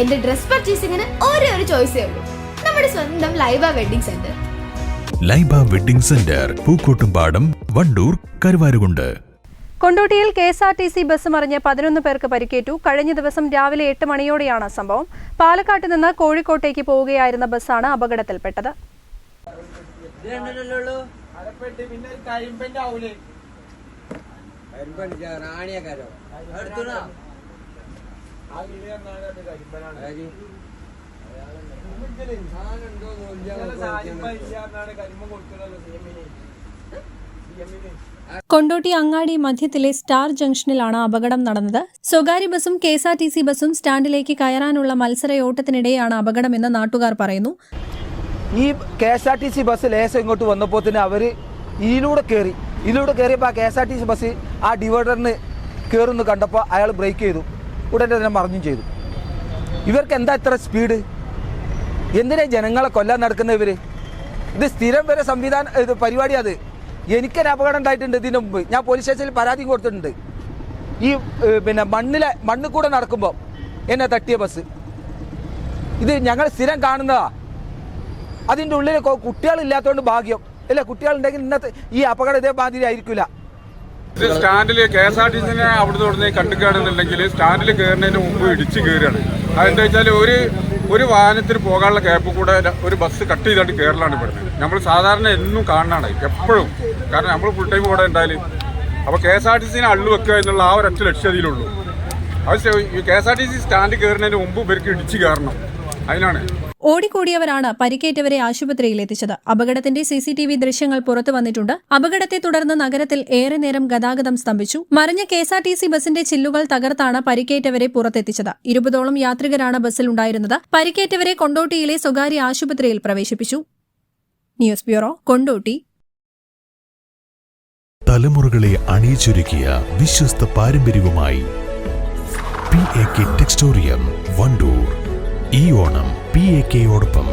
എന്റെ ഡ്രസ് പർച്ചേസിംഗിന് ഒരേ ഒരു ചോയ്സേ ഉള്ളൂ. നമ്മുടെ സ്വന്തം Laiba wedding centre. Laiba wedding centre Pookkottumpadam Wandoor Karuvarakund. കൊണ്ടോട്ടിയിൽ K S R T C bus മറിഞ്ഞ് പതിനൊന്ന് പേർക്ക് പരിക്കേറ്റു. കഴിഞ്ഞ ദിവസം രാവിലെ എട്ട് മണിയോടെയാണ് സംഭവം. പാലക്കാട്ട് നിന്ന് കോഴിക്കോട്ടേക്ക് പോവുകയായിരുന്ന ബസ്സാണ് അപകടത്തിൽപ്പെട്ടത്. അടുത്തുണോ കൊണ്ടോട്ടി അങ്ങാടി മധ്യത്തിലെ സ്റ്റാർ ജംഗ്ഷനിലാണ് അപകടം നടന്നത്. സ്വകാര്യ ബസും K S R T C ബസും സ്റ്റാൻഡിലേക്ക് കയറാനുള്ള മത്സരയോട്ടത്തിനിടെയാണ് അപകടമെന്ന് നാട്ടുകാർ പറയുന്നു. ഈ K S R T C bus ലേശം ഇങ്ങോട്ട് വന്നപ്പോൾ തന്നെ അവർ ഇതിലൂടെ കയറി ഇതിലൂടെ കയറിയപ്പോൾ ആ K S R T C bus ആ ഡിവൈഡറിന് കയറുന്നു കണ്ടപ്പോൾ അയാൾ ബ്രേക്ക് ചെയ്തു. ഉടനെ തന്നെ മറിഞ്ഞും ചെയ്തു. ഇവർക്ക് എന്താ ഇത്ര സ്പീഡ് എന്തിനാ ജനങ്ങളെ കൊല്ലാൻ നടക്കുന്ന ഇവർ ഇത് സ്ഥിരം വരെ സംവിധാനം ഇത് പരിപാടി അത്. എനിക്കൊരു അപകടം ഉണ്ടായിട്ടുണ്ട് ഇതിന് മുമ്പ്. ഞാൻ പോലീസ് സ്റ്റേഷനിൽ പരാതി കൊടുത്തിട്ടുണ്ട്. ഈ പിന്നെ മണ്ണിലെ മണ്ണിൽ കൂടെ നടക്കുമ്പോൾ എന്നെ തട്ടിയ ബസ് ഇത് ഞങ്ങൾ സ്ഥിരം കാണുന്നതാ. അതിന്റെ ഉള്ളിൽ കുട്ടികളില്ലാത്തതുകൊണ്ട് ഭാഗ്യം. ഇല്ല കുട്ടികളുണ്ടെങ്കിൽ ഇന്നത്തെ ഈ അപകടം ഇതേ മാതിരി ആയിരിക്കില്ല സ്റ്റാൻഡിൽ കെ എസ് ആർ ടി സിനെ അവിടെ തുടർന്ന് കണ്ടുകയാണെന്നുണ്ടെങ്കിൽ സ്റ്റാൻഡിൽ കയറുന്നതിന് മുമ്പ് ഇടിച്ച് കയറുകയാണ്. അതെന്താ വെച്ചാൽ ഒരു ഒരു വാഹനത്തിൽ പോകാനുള്ള ഗ്യാപ്പ് കൂടെ ഒരു ബസ് കട്ട് ചെയ്താണ്ട് കയറലാണ് പറഞ്ഞത് നമ്മൾ സാധാരണ എന്നും കാണാണ് എപ്പോഴും. കാരണം നമ്മൾ ഫുൾ ടൈം കൂടെ ഉണ്ടായാലും. അപ്പോൾ കെ എസ് ആർ ടി സിനെ അള്ളു വെക്കുക എന്നുള്ള ആ ഒരു ലക്ഷ്യം അതിലുള്ളൂ അത് K S R T C stand കയറുന്നതിന് മുമ്പ് ഇവർക്ക് ഇടിച്ച് കയറണം. അതിനാണ്. ഓടിക്കൂടിയവരാണ് പരിക്കേറ്റവരെ ആശുപത്രിയിൽ എത്തിച്ചത് അപകടത്തിന്റെ സി സി ടി വി ദൃശ്യങ്ങൾ പുറത്തു വന്നിട്ടുണ്ട്. അപകടത്തെ തുടർന്ന് നഗരത്തിൽ ഏറെ നേരം ഗതാഗതം സ്തംഭിച്ചു. മറിഞ്ഞ K S R T C ബസിന്റെ ചില്ലുകൾ തകർത്താണ് പരിക്കേറ്റവരെ പുറത്തെത്തിച്ചത്. ഇരുപതോളം യാത്രികരാണ് ബസ്സിൽ ഉണ്ടായിരുന്നത് പരിക്കേറ്റവരെ കൊണ്ടോട്ടിയിലെ സ്വകാര്യ ആശുപത്രിയിൽ പ്രവേശിപ്പിച്ചു. News bureau Kondotty. തലമുറകളെ അണിയിച്ചൊരുക്കിയ വിശ്വസ്ത പാരമ്പര്യവുമായി P A K Textorium Wandoor. ഈ എ കെയോടൊപ്പം